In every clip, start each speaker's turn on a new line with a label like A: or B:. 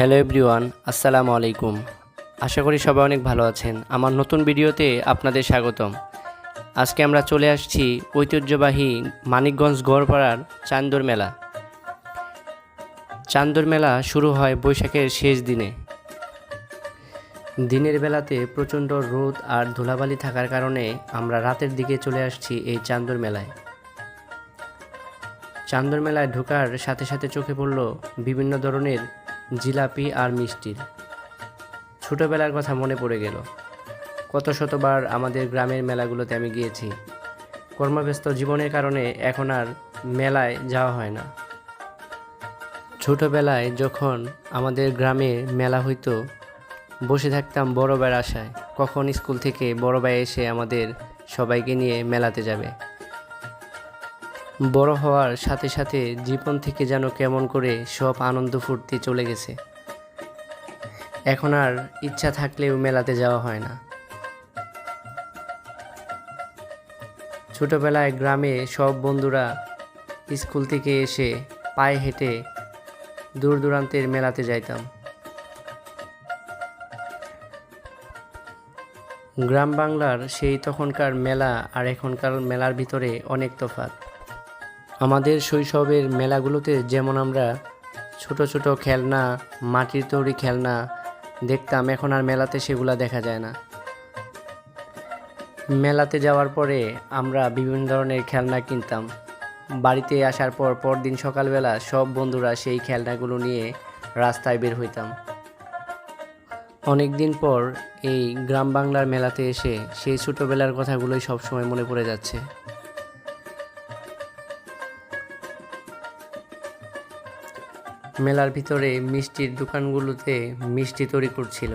A: Hello everyone, আসসালামু আলাইকুম। আশা করি সবাই অনেক ভালো আছেন। আমার নতুন ভিডিওতে আপনাদের স্বাগতম। আজকে আমরা চলে আসছি ঐতিহ্যবাহী মানিকগঞ্জ গড়পাড়ার চান্দর মেলা। চান্দর মেলা শুরু হয় বৈশাখের শেষ দিনে। দিনের বেলাতে প্রচণ্ড রোদ আর ধুলাবালি থাকার কারণে আমরা রাতের দিকে চলে আসছি এই চান্দর মেলায়। চান্দর মেলায় ঢোকার সাথে সাথে চোখে পড়ল বিভিন্ন ধরনের জিলাপি আর মিষ্টির। ছোটোবেলার কথা মনে পড়ে গেল। কত শতবার আমাদের গ্রামের মেলাগুলোতে আমি গিয়েছি। কর্মব্যস্ত জীবনের কারণে এখন আর মেলায় যাওয়া হয় না। ছোটোবেলায় যখন আমাদের গ্রামে মেলা হইতো, বসে থাকতাম বড় ভাইয়ের আশায়। কখন স্কুল থেকে বড় ভাই এসে আমাদের সবাইকে নিয়ে মেলাতে যাবে। বড় হওয়ার সাথে সাথে জীবন থেকে যেন কেমন করে সব আনন্দ ফুর্তি চলে গেছে। এখন আর ইচ্ছা থাকলেও মেলাতে যাওয়া হয় না। ছোটবেলায় গ্রামে সব বন্ধুরা স্কুল থেকে এসে পায়ে হেঁটে দূর দূরান্তের মেলাতে যাইতাম। গ্রাম বাংলার সেই তখনকার মেলা আর এখনকার মেলার ভিতরে অনেক তফাৎ। আমাদের শৈশবের মেলাগুলোতে যেমন আমরা ছোট ছোট খেলনা, মাটির তৈরি খেলনা দেখতাম, এখন আর মেলাতে সেগুলো দেখা যায় না। মেলাতে যাওয়ার পরে আমরা বিভিন্ন ধরনের খেলনা কিনতাম। বাড়িতে আসার পর পরদিন সকালবেলা সব বন্ধুরা সেই খেলনাগুলো নিয়ে রাস্তায় বের হইতাম। অনেক দিন পর এই গ্রাম বাংলার মেলাতে এসে সেই ছোটোবেলার কথাগুলোই সবসময় মনে পড়ে যাচ্ছে। মেলার ভিতরে মিষ্টির দোকানগুলোতে মিষ্টি তৈরি করছিল।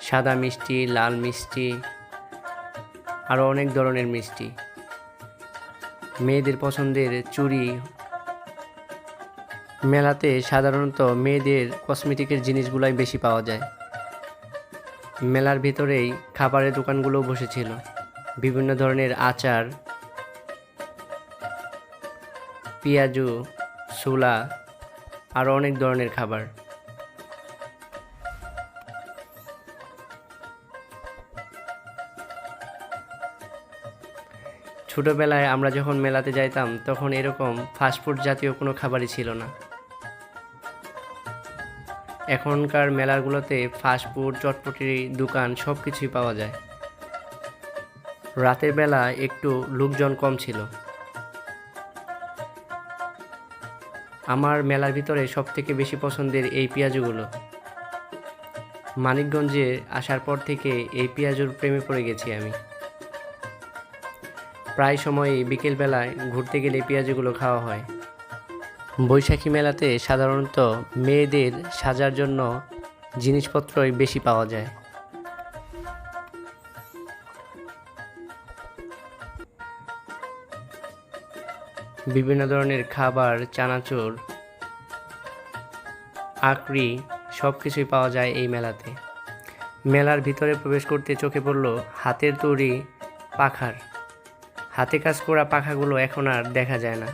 A: সাদা মিষ্টি, লাল মিষ্টি আরও অনেক ধরনের মিষ্টি। মেয়েদের পছন্দের চুড়ি। মেলাতে সাধারণত মেয়েদের কসমেটিকের জিনিসগুলাই বেশি পাওয়া যায়। মেলার ভিতরেই খাবারের দোকানগুলোও বসেছিল। বিভিন্ন ধরনের আচার পেঁয়াজু সুলা আরও অনেক ধরনের খাবার। ছোটোবেলায় আমরা যখন মেলাতে যাইতাম, তখন এরকম ফাস্টফুড জাতীয় কোনো খাবারই ছিল না। এখনকার মেলাগুলোতে ফাস্টফুড চটপটির দোকান সব কিছুই পাওয়া যায়। রাতের বেলা একটু লোকজন কম ছিল। আমার মেলার ভিতরে সব থেকে বেশি পছন্দের এই পেঁয়াজুগুলো। মানিকগঞ্জে আসার পর থেকে এই পেঁয়াজুর প্রেমে পড়ে গেছি আমি। প্রায় সময়ই বিকেলবেলায় ঘুরতে গেলে পেঁয়াজুগুলো খাওয়া হয়। বৈশাখী মেলাতে সাধারণত মেয়েদের সাজার জন্য জিনিসপত্রই বেশি পাওয়া যায়। বিভিন্ন ধরনের খাবার, চানাচুর আকরি সব কিছুই পাওয়া যায় এই মেলাতে। মেলার ভিতরে প্রবেশ করতে চোখে পড়ল হাতের তৈরি পাখার। হাতে কাজ করা পাখাগুলো এখন আর দেখা যায় না।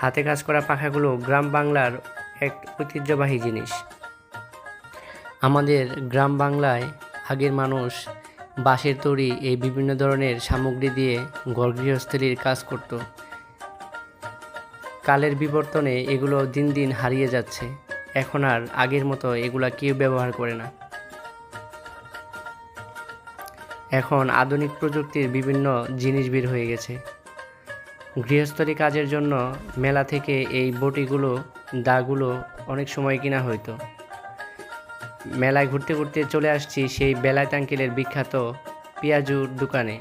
A: হাতে কাজ করা পাখাগুলো গ্রাম বাংলার এক ঐতিহ্যবাহী জিনিস। আমাদের গ্রাম বাংলায় আগের মানুষ বাঁশের তৈরি এই বিভিন্ন ধরনের সামগ্রী দিয়ে ঘর গৃহস্থলীর কাজ করত। কালের বিবর্তনে এগুলো দিন দিন হারিয়ে যাচ্ছে। এখন আর আগের মতো এগুলা কেউ ব্যবহার করে না। এখন আধুনিক প্রযুক্তির বিভিন্ন জিনিস বের হয়ে গেছে। গৃহস্থলী কাজের জন্য মেলা থেকে এই বটিগুলো, দাগুলো অনেক সময় কিনা হইতো মেলায় ঘুরতে ঘুরতে চলে আসছি সেই বেলায় আঙ্কেলের বিখ্যাত পেঁয়াজুর দোকানে।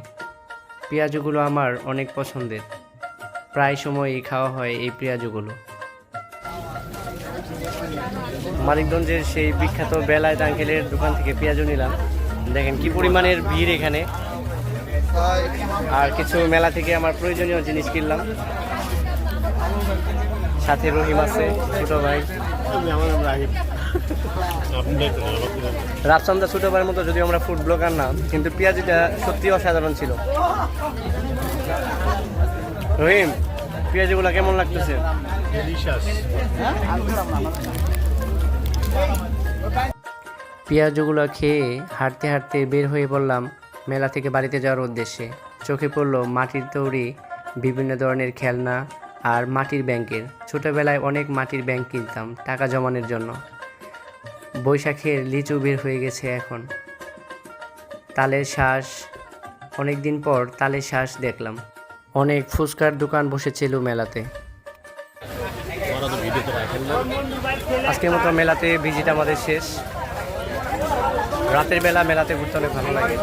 A: পেঁয়াজুগুলো আমার অনেক পছন্দের। প্রায় সময়ই খাওয়া হয় এই পেঁয়াজুগুলো। মানিকগঞ্জের সেই বিখ্যাত বেলায় আঙ্কেলের দোকান থেকে পেঁয়াজু নিলাম। দেখেন কি পরিমাণের ভিড় এখানে। আর কিছু মেলা থেকে আমার প্রয়োজনীয় জিনিস কিনলাম। সাথে রহিম আছে, ছোট ভাই। রাফসান্দা ছোট ভাইয়ের মতো যদি আমরা ফুড ব্লগার না, কিন্তু পেঁয়াজিটা সত্যি অসাধারণ ছিল। রহিম পেঁয়াজগুলো কেমন লাগতেছে? পেঁয়াজগুলো খেয়ে হাঁটতে হাঁটতে বের হয়ে পড়লাম মেলা থেকে বাড়িতে যাওয়ার উদ্দেশ্যে। চোখে পড়ল মাটির তৈরি বিভিন্ন ধরনের খেলনা আর মাটির ব্যাংকের। ছোটোবেলায় অনেক মাটির ব্যাংক কিনতাম টাকা জমানোর জন্য। বৈশাখের লিচু বের হয়ে গেছে এখন। তালের শ্বাস অনেক দিন পর তালের শ্বাস দেখলাম। অনেক ফুচকার দোকান বসেছিল মেলাতে। আজকের মতো মেলাতে ভিজিট আমাদের শেষ। রাতের বেলা মেলাতে ঘুরতে অনেক ভালো লাগে।